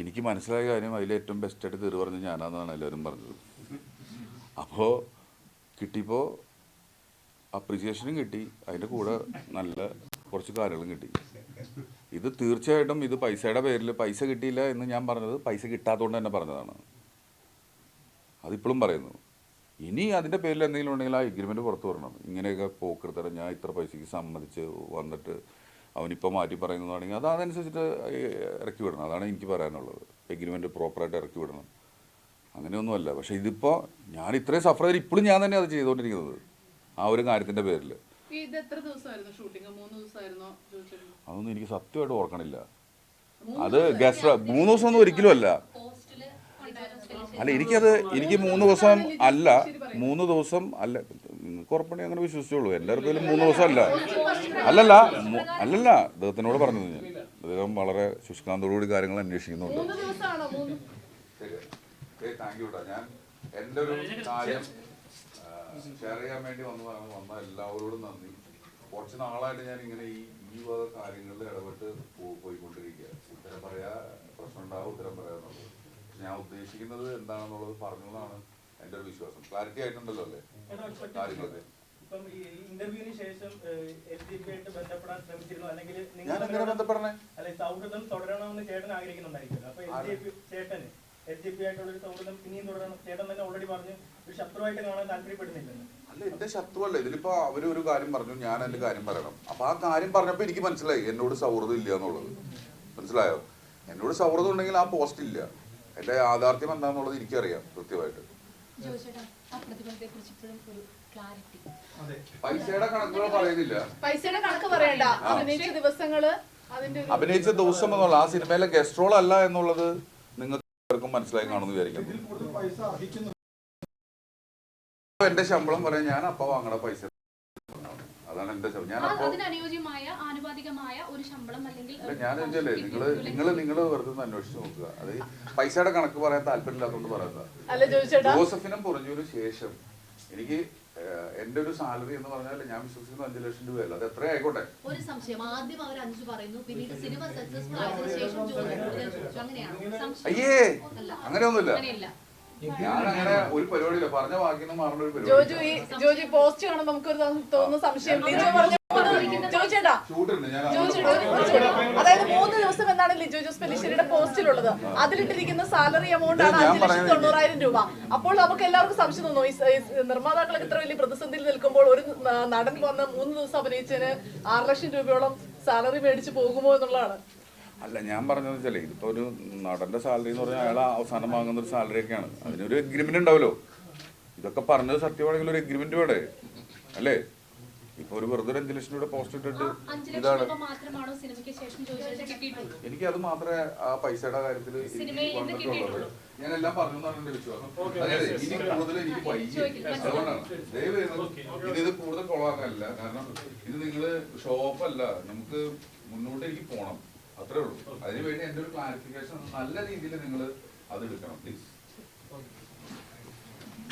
എനിക്ക് മനസ്സിലായ കാര്യം അതിലേറ്റവും ബെസ്റ്റായിട്ട് തെറി പറഞ്ഞ് ഞാനാണെന്നാണ് എല്ലാവരും പറഞ്ഞത്. അപ്പോൾ കിട്ടിയപ്പോൾ അപ്രിസിയേഷനും കിട്ടി. അതിന്റെ കൂടെ നല്ല കുറച്ച് കാര്യങ്ങളും കിട്ടി. ഇത് തീർച്ചയായിട്ടും ഇത് പൈസയുടെ പേരിൽ പൈസ കിട്ടിയില്ല എന്ന് ഞാൻ പറഞ്ഞത് പൈസ കിട്ടാത്തതുകൊണ്ട് തന്നെ പറഞ്ഞതാണ്. അതിപ്പോഴും പറയുന്നു. ഇനി അതിന്റെ പേരിൽ എന്തെങ്കിലും ഉണ്ടെങ്കിൽ ആ എഗ്രിമെന്റ് പുറത്തു വരണം. ഇങ്ങനെയൊക്കെ പോക്കെടുത്തരാം ഞാൻ ഇത്ര പൈസയ്ക്ക് സമ്മതിച്ച് വന്നിട്ട് അവനിപ്പോൾ മാറ്റി പറയുന്നതാണെങ്കിൽ അത് അതനുസരിച്ചിട്ട് ഇറക്കി വിടണം. അതാണ് എനിക്ക് പറയാനുള്ളത്. എഗ്രിമെന്റ് പ്രോപ്പറായിട്ട് ഇറക്കി വിടണം. അങ്ങനെയൊന്നുമല്ല. പക്ഷേ ഇതിപ്പോൾ ഞാൻ ഇത്രയും സഫർ ചെയ്ത് ഇപ്പോഴും ഞാൻ തന്നെ അത് ചെയ്തുകൊണ്ടിരിക്കുന്നത് ആ ഒരു കാര്യത്തിന്റെ പേരിൽ ഈ ഇത് എത്ര ദിവസമായിരുന്നു? ഷൂട്ടിംഗ് മൂന്ന് ദിവസമായിരുന്നോ? ചോദിച്ചിരുന്നു അതൊന്നും എനിക്ക് സത്യമായിട്ട് ഓർക്കണില്ല. അത് ഗസ്റ്റ് മൂന്ന് ദിവസം ഒന്നും ഒരിക്കലും അല്ല. അല്ല എനിക്കത് എനിക്ക് മൂന്ന് ദിവസം അല്ല. മൂന്ന് ദിവസം അല്ല. നിങ്ങൾക്ക് ഉറപ്പണി അങ്ങനെ വിശ്വസിച്ചോളൂ. എല്ലാവർക്കും മൂന്ന് ദിവസം അല്ല. അല്ലല്ല. അല്ലല്ല അദ്ദേഹത്തിനോട് പറഞ്ഞത് ഞാൻ. അദ്ദേഹം വളരെ ശുഷ്കാന്തോടുകൂടി കാര്യങ്ങൾ അന്വേഷിക്കുന്നുണ്ട്. താങ്ക് യു ഞാൻ എന്റെ ഒരു കാര്യം ഷെയർ ചെയ്യാൻ വേണ്ടി വന്നതാണ്. വന്ന എല്ലാവരോടും നന്ദി. കുറച്ച് നാളായിട്ട് ഞാൻ ഇങ്ങനെ ഈ ഈ വക കാര്യങ്ങളിൽ ഇടപെട്ട് പോ- പോയിക്കൊണ്ടിരിക്കുക ഉത്തരം പറയാ പ്രശ്നം ഉണ്ടാവും ഉത്തരം പറയാന്നുള്ളത്. ഞാൻ ഉദ്ദേശിക്കുന്നത് എന്താണെന്നുള്ളത് പറഞ്ഞതാണ് എന്റെ ഒരു വിശ്വാസം. ക്ലാരിറ്റി ആയിട്ടുണ്ടല്ലോ അല്ലേ? കാര്യങ്ങളൊക്കെ. ഞാൻ എങ്ങനെ ബന്ധപ്പെടണേ? അല്ലെ സൗഹൃദം തുടരണമെന്ന് ചേട്ടൻ അപ്പൊ എൽ ചേട്ടന് എൽ പി ആയിട്ടുള്ള ഒരു സൗഹൃദം ഇനിയും തുടരണം. ചേട്ടൻ തന്നെ ഓൾറെഡി പറഞ്ഞു ഒരു ശത്രുവായിട്ട് കാണാൻ താല്പര്യപ്പെടുന്നില്ലെന്ന്. അല്ല എന്റെ ശത്രുവല്ല. ഇതിലിപ്പോ അവർ ഒരു കാര്യം പറഞ്ഞു ഞാൻ എന്റെ കാര്യം പറയണം. അപ്പൊ ആ കാര്യം പറഞ്ഞപ്പോ എനിക്ക് മനസ്സിലായി എന്നോട് സൗഹൃദം ഇല്ല എന്നുള്ളത്. മനസ്സിലായോ? എന്നോട് സൗഹൃദം ഉണ്ടെങ്കിൽ ആ പോസ്റ്റ് ഇല്ല. എന്റെ യാഥാർത്ഥ്യം എന്താണെന്നുള്ളത് എനിക്കറിയാം കൃത്യമായിട്ട്. ആ പൈസയുടെ കണക്കുകൾ പറയുന്നില്ല. പൈസയുടെ കണക്ക് പറയണ്ട. അഭിനയിച്ച ദിവസങ്ങൾ അതിന്റെ ഒരു അഭിനയിച്ച ദിവസം എന്നുള്ള ആ സിനിമയിലെ ഗസ്റ്റ് റോൾ അല്ല എന്നുള്ളത് നിങ്ങൾക്ക് മനസ്സിലായി കാണുമെന്ന് വിചാരിക്കുന്നു. ഇതിൽ കൂടുതൽ പൈസ അർഹിക്കുന്നു. എന്റെ ശമ്പളം പറയാൻ ഞാൻ അപ്പൊ വാങ്ങണ പൈസ. അതാണ് എന്റെ ശമ്പളം. ഞാൻ അപ്പൊ അതിനനുയോജ്യമായ ഒരു ശമ്പളം അല്ലെങ്കിൽ ഞാൻ നിങ്ങൾ നിങ്ങൾ നിങ്ങൾ വെറുതെ ഒന്ന് അന്വേഷിച്ച് നോക്കുക. അത് പൈസയുടെ കണക്ക് പറയാൻ താല്പര്യമില്ലാത്തതുകൊണ്ട് പറയുന്നത് ജോസഫിനും പുറഞ്ഞതിനു ശേഷം എനിക്ക് എന്റെ ഒരു സാലറി എന്ന് പറഞ്ഞാൽ ഞാൻ വിശ്വസിക്കുന്നത് അഞ്ചു ലക്ഷം രൂപയല്ല. അത് എത്ര ആയിക്കോട്ടെ? ഒരു സംശയം. ആദ്യം അവർ അഞ്ചു പറയുന്നു പിന്നീട് സിനിമ സക്സസ്ഫുൾ ആയതിനു ശേഷം അയ്യേ അങ്ങനെയൊന്നുമില്ല. അങ്ങനെയല്ല. ഞാൻ അങ്ങനെ ഒരു പരിപാടിയില്ല. പറഞ്ഞ വാക്കിന്ന് മാറുന്ന ഒരു ജോജു പരിപാടി ഈ ജോജു പോസ്റ്റ് കാണുമ്പോൾ നമുക്കൊരു തോന്നുന്ന സംശയം. ലിജോ പറഞ്ഞു അതായത് മൂന്ന് ദിവസം എന്നാണ് ലിജോ ജോസ് പെല്ലിശ്ശേരിയുടെ പോസ്റ്റിലുള്ളത് അതിലിട്ടിരിക്കുന്ന സാലറി എമൗണ്ട് ആണ് അഞ്ച് ലക്ഷത്തി തൊണ്ണൂറായിരം രൂപ. അപ്പോൾ നമുക്ക് എല്ലാവർക്കും സംശയം തോന്നും ഈ നിർമ്മാതാക്കളൊക്കെ ഇത്ര വലിയ പ്രതിസന്ധിയിൽ നിൽക്കുമ്പോൾ ഒരു നടൻ വന്ന് മൂന്ന് ദിവസം അഭിനയിച്ചതിന് ആറ് ലക്ഷം രൂപയോളം സാലറി മേടിച്ച് പോകുമോ എന്നുള്ളതാണ്. അല്ല ഞാൻ പറഞ്ഞത് വെച്ചാലേ ഇതിപ്പോ ഒരു നടന്റെ സാലറി എന്ന് പറഞ്ഞാൽ അയാൾ അവസാനം വാങ്ങുന്ന ഒരു സാലറി ഒക്കെയാണ്. അതിനൊരു എഗ്രിമെന്റ് ഉണ്ടാവല്ലോ. ഇതൊക്കെ പറഞ്ഞത് സത്യമാണെങ്കിൽ ഒരു എഗ്രിമെന്റ് വേണേ അല്ലേ? ഇപ്പൊ ഒരു വെറുതെ ഒരു അഞ്ചു ലക്ഷം രൂപ പോസ്റ്റ് ഇട്ടിട്ട് ഇതാണ്. രൂപ മാത്രമാണോ സിനിമയ്ക്ക് ശേഷം ജോലിയിൽ എനിക്ക് അത് മാത്രമേ ആ പൈസയുടെ കാര്യത്തിൽ സിനിമയിൽ നിന്ന് വന്നിട്ടുള്ളത് ഞാൻ എല്ലാം പറഞ്ഞു എന്നാണ് എന്റെ വിശ്വാസം അതായത് ഇനി കൂടുതൽ എനിക്ക് വൈകി അതുകൊണ്ടാണ്. ദയവ് ചെയ്ത് ഇത് ഇത് കൂടുതൽ കൊളാക്കാനല്ല കാരണം ഇത് നിങ്ങൾ ഷോപ്പല്ല. നമുക്ക് മുന്നോട്ട് എനിക്ക് പോണം. അത്രേ ഉള്ളൂ. അതിനുവേണ്ടി എന്റെ ഒരു ക്ലാരിഫിക്കേഷൻ നല്ല രീതിയിൽ നിങ്ങൾ അത് എടുക്കണം. പ്ലീസ്